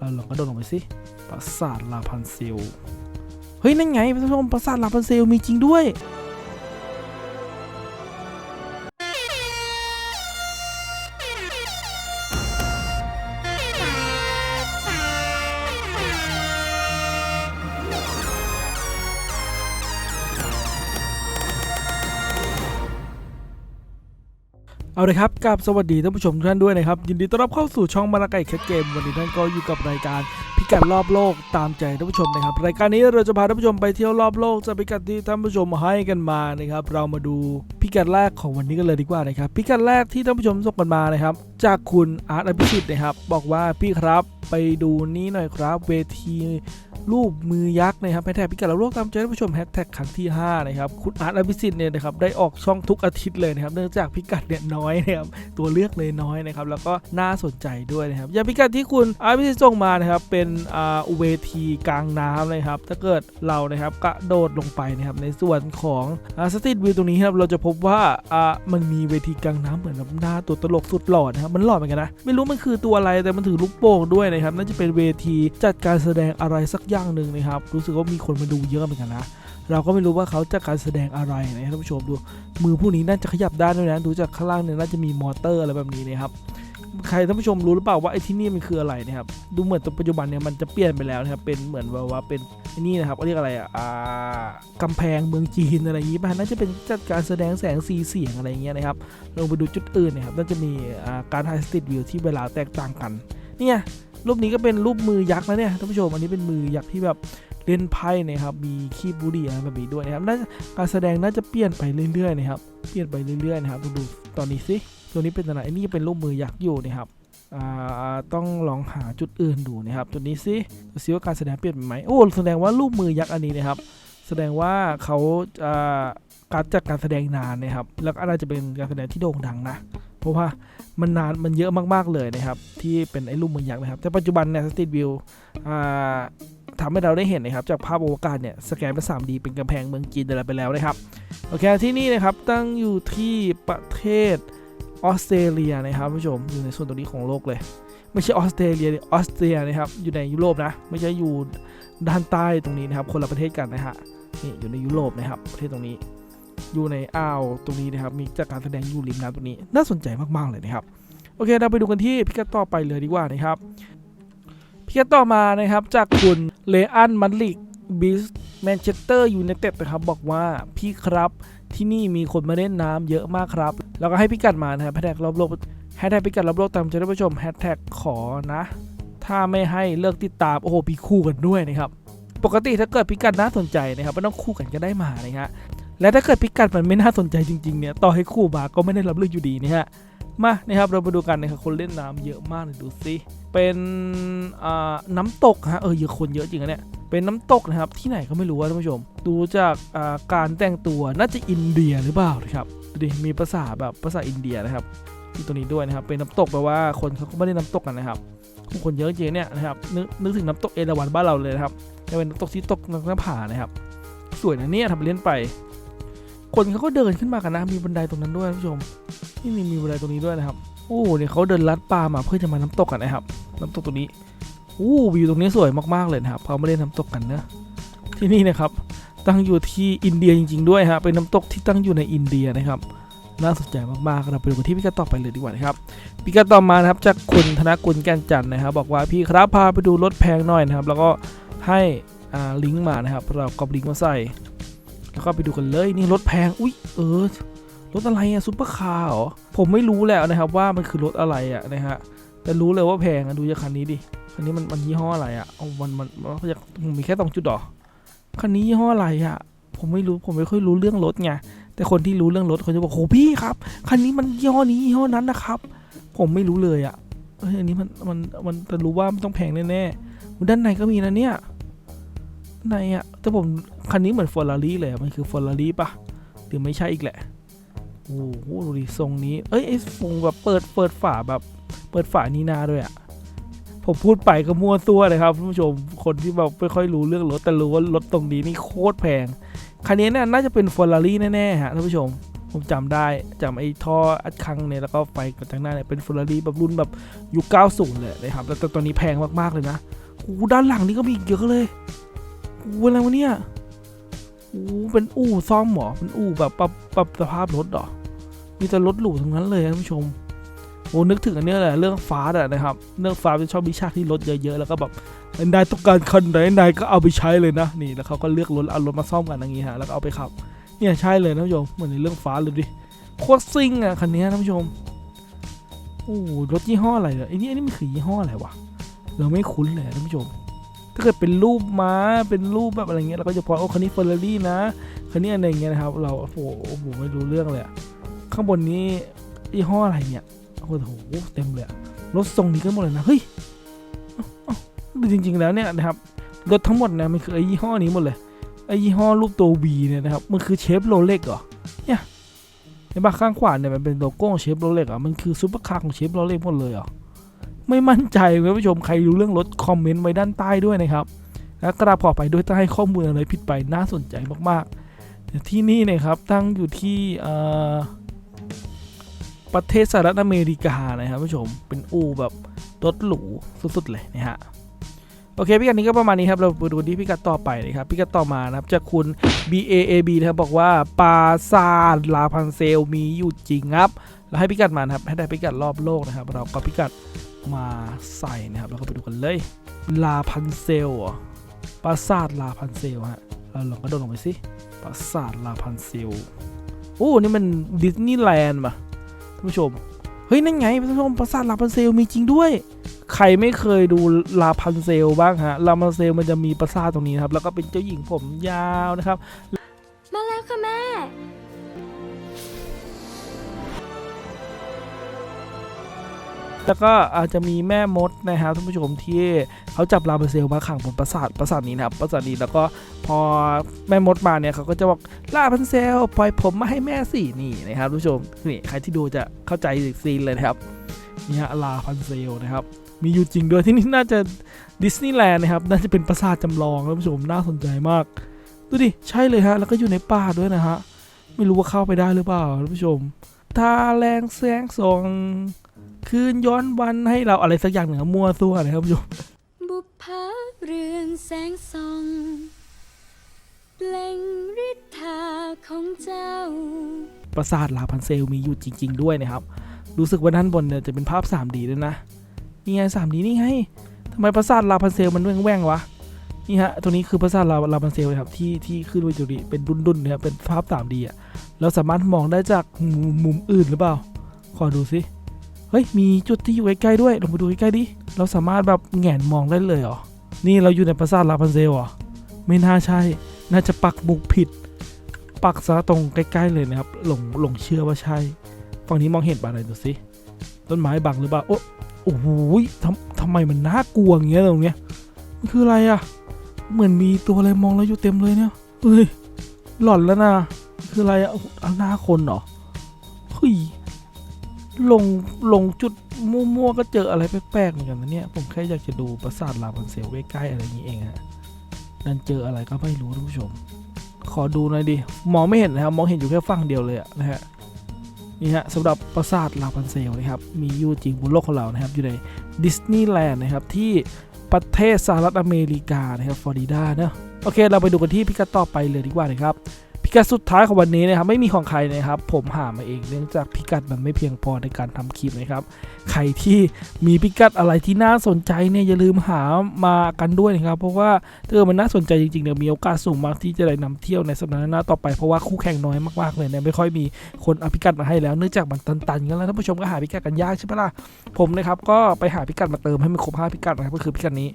เราลองกระโดดลงไปสิปราสาทลาพันเซลเฮ้ย นั่นไงท่านผู้ชมปราสาทลาพันเซลมีจริงด้วย เอาเลยครับกับสวัสดีท่านผู้ชมทุกท่านด้วยนะครับ ยินดีต้อนรับเข้าสู่ช่องมาราไก่แคทเกม วันนี้ท่านก็อยู่กับรายการพิกัดรอบโลกตามใจท่านผู้ชมนะครับ รายการนี้เราจะพาท่านผู้ชมไปเที่ยวรอบโลกจะพิกัดที่ท่านผู้ชมให้กันมานะครับ เรามาดูพิกัดแรกของวันนี้กันเลยดีกว่านะครับ พิกัดแรกที่ท่านผู้ชมส่งกันมานะครับ จากคุณอาร์ตอภิสิทธิ์นะครับ บอกว่าพี่ครับไปดูนี้หน่อยครับ เวที รูปมือยักษ์นะครับแฮชแท็กพิกัดรอบโลกตามใจท่านผู้ชมแฮชแท็กครั้งที่ห้านะครับคุณอาร์ตอภิสิทธิ์เนี่ยนะครับได้ออกช่องทุกอาทิตย์เลยนะครับเนื่องจากพิกัดเนี่ยน้อยนะครับตัวเลือกเลยน้อยนะครับแล้วก็น่าสนใจด้วยนะครับอย่างพิกัดที่คุณอาร์พิสิทธิ์ส่งมานะครับเป็นอ่าเวทีกลางน้ำนะครับถ้าเกิดเรานะครับกระโดดลงไปนะครับในส่วนของสตรีทวิวตรงนี้ครับเราจะพบว่าอ่ามันมีเวทีกลางน้ำเหมือนกับหน้าตัวตลกสุดหล่อนะครับมันหล่อเหมือนกันนะไม่รู้มันคือตัวอะไรแต่มันถือลูกโป่งด้วยนะครับน่าจะเป็นเวทีจัดการแสดงอะไรสักอย่างหนึ่งนะครับ รู้สึกว่ามีคนมาดูเยอะเหมือนกันนะ เราก็ไม่รู้ว่าเขาจะการแสดงอะไรนะท่านผู้ชมดู มือผู้นี้น่าจะขยับได้ด้วยนะ ดูจากข้างล่างเนี่ยน่าจะมีมอเตอร์อะไรแบบนี้นะครับ ใครท่านผู้ชมรู้หรือเปล่าว่าไอ้ที่นี่มันคืออะไรนะครับ ดูเหมือนตัวปัจจุบันเนี่ยมันจะเปลี่ยนไปแล้วนะครับ เป็นเหมือนแบบว่าเป็นนี่นะครับเขาเรียกอะไรอะอ่ากำแพงเมืองจีนอะไรอย่างงี้ป่ะน่าจะเป็นจัดการแสดงแสงสีเสียงอะไรอย่างเงี้ยนะครับ ลงไปดูจุดอื่นนะครับ น่าจะมีการถ่ายสตรีทวิวที่เวลาแตกต่างกัน เนี่ย รูปนี้ก็เป็นรูปมือยักษ์นะเนี่ยท่านผู้ชมอันนี้เป็นมือยักษ์ที่แบบเล่นไพ่นะครับมีคีบบุหรี่อะไรแบบนี้ด้วยนะครับน่าการแสดงน่าจะเปลี่ยนไปเรื่อยๆนะครับเปลี่ยนไปเรื่อยๆนะครับดูดูตอนนี้สิตัวนี้เป็นอะไรอันนี้เป็นรูปมือยักษ์อยู่นะครับต้องลองหาจุดอื่นดูนะครับตัวนี้สิดูซิว่าการแสดงเปลี่ยนไปไหมโอ้แสดงว่ารูปมือยักษ์อันนี้นะครับ แสดงว่าเขาอ่าการจัดการแสดงนานนะครับ แล้วก็น่าจะเป็นการแสดงที่โด่งดังนะ เพราะว่ามันนานมันเยอะมากๆเลยนะครับ ที่เป็นไอ้รูปเมืองยักษ์นะครับ แต่ปัจจุบันเนี่ยสตรีทวิวทำให้เราได้เห็นนะครับ จากภาพอวกาศเนี่ยสแกนเป็น 3D เป็นกำแพงเมืองจีนอะไรไปแล้วนะครับ โอเคที่นี่นะครับตั้งอยู่ที่ประเทศออสเตรเลียนะครับผู้ชมอยู่ในส่วนตรงนี้ของโลกเลย ไม่ใช่ออสเตรเลียออสเตรียนะครับอยู่ในยุโรปนะ ไม่ใช่อยู่ด้านใต้ตรงนี้นะครับ คนละประเทศกันนะฮะนี่อยู่ในยุโรปนะครับประเทศตรงนี้ อยู่ในอ่าวตรงนี้นะครับ มีจากการแสดงอยู่ริมน้ำตรงนี้ น่าสนใจมากๆเลยนะครับ โอเค เราไปดูกันที่พิกัดต่อไปเลยดีกว่านะครับพิกัดต่อมานะครับ จากคุณเลอันมันลิกบิสแมนเชสเตอร์ยูไนเต็ดนะครับ บอกว่าพี่ครับที่นี่มีคนมาเล่นน้ำเยอะมากครับ แล้วก็ให้พิกัดมานะครับแฮชแท็กรอบโลกแฮชแท็กพิกัดรอบโลกตามใจท่านผู้ชมแฮชแท็กขอนะ ถ้าไม่ให้เลิกติดตาม โอ้โหปีคู่กันด้วยนะครับ ปกติถ้าเกิดพิกัดน่าสนใจนะครับไม่ต้องคู่กันก็ได้มานะฮะ และถ้าเกิดพิกัดมันไม่น่าสนใจจริงๆเนี่ยต่อให้คู่บาก็ไม่ได้รับเลือกอยู่ดีนะฮะมานะครับเรามาดูกันนะครับคนเล่นน้ำเยอะมากเลยดูสิเป็นน้ำตกฮะเออเยอะคนเยอะจริงอะเนี่ยเป็นน้ำตกนะครับที่ไหนก็ไม่รู้ว่าท่านผู้ชม ดูจากาการแต่งตัวน่าจะอินเดียหรือเปล่านะครับดูดิมีภาษาแบบภาษาอินเดียนะครับที่ตัวนี้ด้วยนะครับเป็นน้ำตกแปลว่าคนเขาก็ไม่ได้น้ำตกกันนะครับคนเยอะจริงเนี่ยนะครับนึกนึกถึงน้ำตกเอราวัณบ้านเราเลยนะครับแต่เป็นน้ำตกที่ตกหน้าผานะครับสวยนะเนี่ยทำเล่นไป คนเขาก็เดินขึ้นมากันนะ มีบันไดตรงนั้นด้วยท่านผู้ชมนี่มีบันไดตรงนี้ด้วยนะครับ โอ้เนี่ยเขาเดินลัดป่ามาเพื่อจะมาน้ำตกกันนะครับ น้ำตกตรงนี้โอ้วิวตรงนี้สวยมากๆเลยนะครับเขาไม่ได้น้ำตกกันนะที่นี่นะครับตั้งอยู่ที่อินเดียจริง ๆ ด้วยฮะเป็นน้ำตกที่ตั้งอยู่ในอินเดียนะครับน่าสนใจมากๆเราไปดูกันที่พิกัดต่อไปเลยดีกว่านะครับพิกัดต่อมานะครับจากคุณธนกุลแก่นจันนะครับ บอกว่าพี่ครับพาไปดูรถแพงหน่อยนะครับ แล้วก็ให้อ่าลิงก์มานะครับ เราก็ลิงก์มาใส่ แล้วก็ไปดูกันเลยนี่รถแพง อุ้ยเออรถอะไรอะซุปเปอร์คาร์เหรอ ผมไม่รู้แล้วนะครับว่ามันคือรถอะไรอะนะฮะแต่รู้เลยว่าแพงอะดูจากคันนี้ดิคันนี้มันมันยี่ห้ออะไรอะเอามันมันมันอยากผมมีแค่สองจุดหรอคันนี้ยี่ห้ออะไรอะผมไม่รู้ผมไม่ค่อยรู้เรื่องรถไงแต่คนที่รู้เรื่องรถเขาจะบอกโหพี่ครับคันนี้มันยี่ห้อนี้ยี่ห้อนั้นนะครับ ผมไม่รู้เลยอะเอ้ยอันนี้มันมันมันแต่รู้ว่ามันต้องแพงแน่ๆด้านในก็มีนะเนี่ย ในอะแต่ผมคันนี้เหมือนฟอร์รารี่เลยอะมันคือฟอร์รารี่ปะหรือไม่ใช่อีกแหละ โอ้โหดูดิทรงนี้ เอ้ยไอ้ทรงแบบเปิดเปิดฝาแบบ เปิดฝานีนาด้วยอะ่ะผมพูดไปก็มั่วตัวเลยครับท่านผู้ชมคนที่แบบไม่ค่อยรู้เรื่องรถแต่รู้ว่ารถตรงนี้นี่โคตรแพงคันนี้เนี่ยน่าจะเป็นฟอร์รารี่แน่ๆฮะท่านผู้ชมผมจำได้จำไอ้ท่ออัดคังเนี่ยแล้วก็ไฟกระจังหน้าเนี่ยเป็นฟอร์รารี่แบบรุ่นแบบยุค90เลยนะครับแล้วต่ตอนนี้แพงมากๆเลยนะโอ้โหด้านหลังนี่ก็มีเยอะเลย อ้อะไรวะเนี่ยโอ้เป็นอู่ซ่อมหรอเป็นอู่แบบปรับปรับสภาพรถหรอ มีแต่รถหรูทั้งนั้นเลยท่านผู้ชมโอ้นึกถึงอันเนี้ยแหละเรื่องฟ้าอะนะครับ เรื่องฟ้าจะชอบมีฉากที่รถเยอะๆ แล้วก็แบบนายต้องการคันไหนนายก็เอาไปใช้เลยนะ นี่แล้วเขาก็เลือกรถเอารถมาซ่อมกันอย่างงี้ฮะแล้วก็เอาไปขับ เนี่ยใช่เลยท่านผู้ชมเหมือนในเรื่องฟ้าเลยดิโคตรซิ่งอะคันนี้ท่านผู้ชมโอ้รถยี่ห้ออะไรเนี่ยไอ้นี่อ้นี่มันคือยี่ห้ออะไรวะเราไม่คุ้นเลยท่านผู้ชม ถ้าเกิดเป็นรูปม้าเป็นรูปแบบอะไรเงี้ยเราก็จะพอโอ้คันนี้เฟอร์รารี่นะคันนี้อะไรเงี้ยนะครับ เราโอ้โหโอ้โหไม่รู้เรื่องเลยข้างบนนี้ยี่ห้ออะไรเนี่ยโอ้โหเต็มเลยรถทรงนี้ก็หมดเลยนะเฮ้ยดูจริง ๆ แล้วเนี่ยนะครับรถทั้งหมดเนี่ยมันคือไอ้ยี่ห้อนี้หมดเลยไอ้ยี่ห้อรูปตัว V เนี่ยนะครับมันคือเชฟโรเล็กเหรอเนี่ยในบ้าข้างขวาเนี่ยมันเป็นโลโก้ของเชฟโรเล็กอะมันคือซูเปอร์คาร์ของเชฟโรเล็กหมดเลยเหรอ ไม่มั่นใจคุณผู้ชมใครรู้เรื่องรถคอมเมนต์ไว้ด้านใต้ด้วยนะครับ และกราบขอไปด้วยถ้าให้ข้อมูลอะไรผิดไปน่าสนใจมากๆ ที่นี่นะครับตั้งอยู่ที่ประเทศสหรัฐอเมริกานะครับผู้ชมเป็นอูแบบรถหรูสุดๆเลยนะฮะโอเคพิกัดนี้ก็ประมาณนี้ครับเราไปดูที่พิกัดต่อไปนะครับพิกัดต่อมานะครับจากคุณ B A A B นะครับบอกว่าปาสาลาพันเซลมีอยู่จริงครับแล้วให้พิกัดมานะครับให้ได้พิกัดรอบโลกนะครับ เราก็พิกัด มาใส่นะครับ แล้วก็ไปดูกันเลย ลาพันเซลปราสาทลาพันเซลฮะเราลองกระโดดลงไปสิปราสาทลาพันเซลโอ้นี่มันดิสนีย์แลนด์ป่ะท่านผู้ชม เฮ้ย นั่นไงท่านผู้ชมปราสาทลาพันเซลมีจริงด้วย ใครไม่เคยดูลาพันเซลบ้างฮะ ลาพันเซลมันจะมีปราสาทตรงนี้นะครับ แล้วก็เป็นเจ้าหญิงผมยาวนะครับ มาแล้วค่ะแม่ แล้วก็อาจจะมีแม่มดนะครับท่านผู้ชมที่เขาจับลาพันเซลมาขังบนปราสาทปราสาทนี้นะครับปราสาทนี้แล้วก็พอแม่มดมาเนี่ยเขาก็จะบอกลาพันเซลปล่อยผมมาให้แม่สินี่นะครับท่านผู้ชมนี่ใครที่ดูจะเข้าใจซีนเลยนะครับนี่ฮะลาพันเซลนะครับมีอยู่จริงด้วยที่นี่น่าจะดิสนีย์แลนด์นะครับน่าจะเป็นปราสาทจำลองท่านผู้ชมน่าสนใจมากดูดิใช่เลยฮะแล้วก็อยู่ในป่าด้วยนะฮะไม่รู้ว่าเข้าไปได้หรือเปล่าท่านผู้ชมทาแรงแสงส่อง คืนย้อนวันให้เราอะไรสักอย่างหนึ่งอะมั่วซั่วนะครับท่านผู้ชมบุพภาเรืองแสงส่องเปล่งฤทธาของเจ้า ปราสาทลาพันเซลมีอยู่จริง ๆ ด้วยนะครับ รู้สึกว่าด้านบนเนี่ยจะเป็นภาพ 3D ด้วยนะนี่ไง 3D นี่ไงทำไมปราสาทลาพันเซลมันแว่งๆวะนี่ฮะตัวนี้คือปราสาทลาลาพันเซลนะครับที่ที่ขึ้นไว้จุดนี้เป็นดุนๆนะครับเป็นภาพ 3D อะเราสามารถมองได้จากมุมมุมอื่นหรือเปล่า ขอดูสิ เฮ้ยมีจุดที่อยู่ใกล้ๆด้วยลองไปดูใกล้ๆดิเราสามารถแบบแงนมองได้เลยเหรอนี่เราอยู่ในปราสาทลาพันเซลเหรอไม่น่าใช่ น่าจะปักบุกผิด ปักซะตรงใกล้ๆเลยนะครับหลงหลงเชื่อว่าใช่ฝั่งนี้มองเห็นปะอะไรดูสิต้นไม้บังหรือเปล่าโอ้โอ้โหทำทำไมมันน่ากลัวอย่างเงี้ยตรงเนี้ยมันคืออะไรอะเหมือนมีตัวอะไรมองเราอยู่เต็มเลยเนี่ยเฮ้ยหลอนแล้วนะคืออะไรอะอันหน้าคนเหรอเฮ้ย ลงลงจุดมั่วๆก็เจออะไรแปลกๆเหมือนกันนะเนี่ย ผมแค่อยากจะดูปราสาทลาพันเซลใกล้ๆอะไรอย่างนี้เองฮะนั่นเจออะไรก็ไม่รู้ท่านผู้ชม ขอดูหน่อยดิมองไม่เห็นนะครับ มองเห็นอยู่แค่ฝั่งเดียวเลยอะนะฮะนี่ฮะสำหรับปราสาทลาพันเซลนะครับมีอยู่จริงบนโลกของเรานะครับอยู่ในดิสนีย์แลนด์นะครับที่ประเทศสหรัฐอเมริกานะครับฟลอริดาเนะโอเค เราไปดูกันที่พิกัดต่อไปเลยดีกว่านะครับ พิกัดสุดท้ายของวันนี้นะครับไม่มีของใครนะครับ ผมหามาเองเนื่องจากพิกัดมันไม่เพียงพอในการทำคลิปนะครับ ใครที่มีพิกัดอะไรที่น่าสนใจเนี่ยอย่าลืมหามากันด้วยนะครับ เพราะว่าถ้าเกิดมันน่าสนใจจริงๆเนี่ยมีโอกาสสูงมากที่จะได้นำเที่ยวในสัปดาห์หน้าต่อไปเพราะว่าคู่แข่งน้อยมากๆเลยเนี่ยไม่ค่อยมีคนเอาพิกัดมาให้แล้วเนื่องจากมันตันๆกันแล้วท่านผู้ชมก็หาพิกัดกันยากใช่ไหมล่ะผมนะครับก็ไปหาพิกัดมาเติมให้มันครบห้าพิกัดนะครับก็คือพิกัดนี้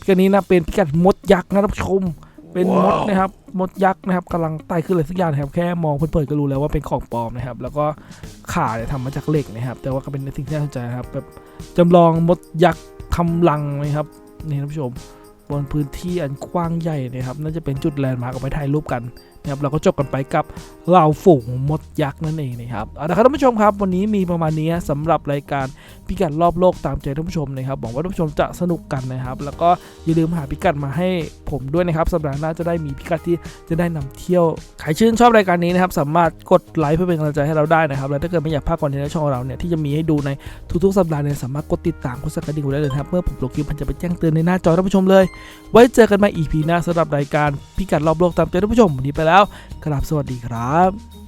พิกัดนี้นะเป็นพิกัดมดยักษ์นะท่านผู้ชม เป็นมดนะครับมดยักษ์นะครับกำลังไต่ขึ้นอะไรสักอย่างนะครับแค่มองเพลินๆก็รู้แล้วว่าเป็นของปลอมนะครับ แล้วก็ขาเนี่ยทำมาจากเหล็กนะครับ แต่ว่าก็เป็นสิ่งที่น่าสนใจนะครับแบบจำลองมดยักษ์ทำรังนะครับนี่ท่านผู้ชมบนพื้นที่อันกว้างใหญ่นะครับ น่าจะเป็นจุดแลนด์มาร์กเอาไปถ่ายรูปกัน นะครับเราก็จบกันไปกับเหล่าฝูงมดยักษ์นั่นเองนะครับเอาละครับท่านผู้ชมครับวันนี้มีประมาณนี้สำหรับรายการพิกัดรอบโลกตามใจท่านผู้ชมนะครับหวังว่าท่านผู้ชมจะสนุกกันนะครับ แล้วก็อย่าลืมหาพิกัดมาให้ผมด้วยนะครับสัปดาห์หน้าจะได้มีพิกัดที่จะได้นำเที่ยวใครชื่นชอบรายการนี้นะครับสามารถกดไลค์เพื่อเป็นกำลังใจให้เราได้นะครับแล้วถ้าเกิดไม่อยากพลาดคอนเทนต์ในช่องเราเนี่ยที่จะมีให้ดูในทุกๆ สัปดาห์เนี่ยสามารถกดติดตามกดสักกระดิ่งไว้ได้เลยนะครับเมื่อผมลงคลิปมันจะไปแจ้งเตือนในหน้าจอท่านผู้ชมเลย ไว้เจอกันใหม่ EP หน้าสำหรับรายการพิกัดรอบโลกตามใจท่านผู้ชมวันนี้ไปแล้วกราบสวัสดีครับ